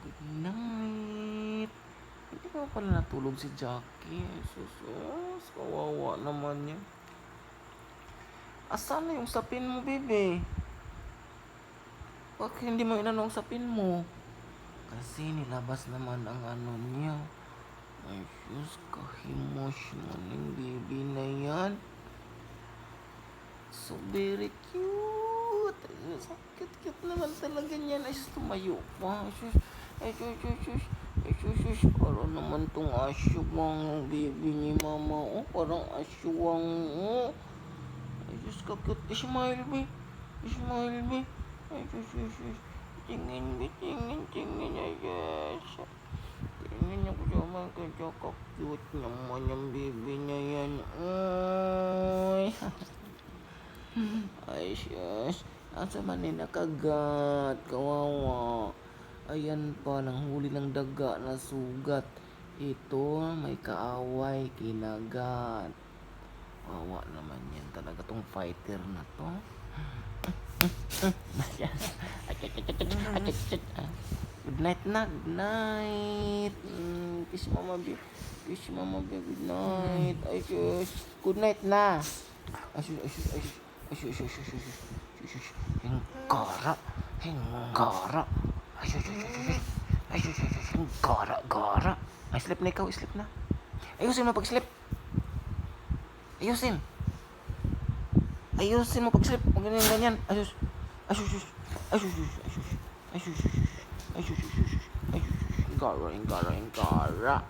Good night. Hindi ka pala natulog si Jackie. Sus, sus, kawawa naman niya. Asan na yung sapin mo, bebe? Bakit hindi mo inano ang sapin mo? Kasi nilabas naman ang ano niya. Ay, sus, kahimos mo ng baby na yan. So very cute. Cute-cute naman talaga niyan. Ay, tumayo pa. Ay, ay, sus, sus, sus. Ay, sus, sus. Parang naman tong asyuwang baby ni mama. Oh, parang asyuwang. Oh. Ay, sus, kakute. Smile, be. Smile, be. Ay, sus, sus, sus. Tingin, be. Tingin, tingin. Ay, yes. Tingin niya ko siya man kaya kakute naman yung baby niya yan. Ay. Ay, sus. Asa man ni nakagat. Kawawa. Ayan pa, huli ng daga na sugat. Ito, may kaaway, kinagat. Kawawa naman yan talaga tong fighter na to. Good night na, good night. Mm, kiss mama B. Kiss mama B, good night. Ay, sus. Good night na. Ay, sus, ay, sus, ay, sus. Ay, sus, sus, sus. Sus, sus. Hinggara. Hinggara. Ay, sus, sus, sus. Ay, sus, sus, sus. Hinggara, gara. Ay, slip na ikaw, slip na. Ayusin mo pag-slip. Ayusin. Ayusin mo pag-slip. Huwag ganyan, ganyan. Ay, sus. Ay, sus, sus. Ay, sus, sus. Ay, sus. Ay, sus, sus, sus. Ay, sus, sus, sus. Ay, sus, sus. Hinggara, hinggara, hinggara.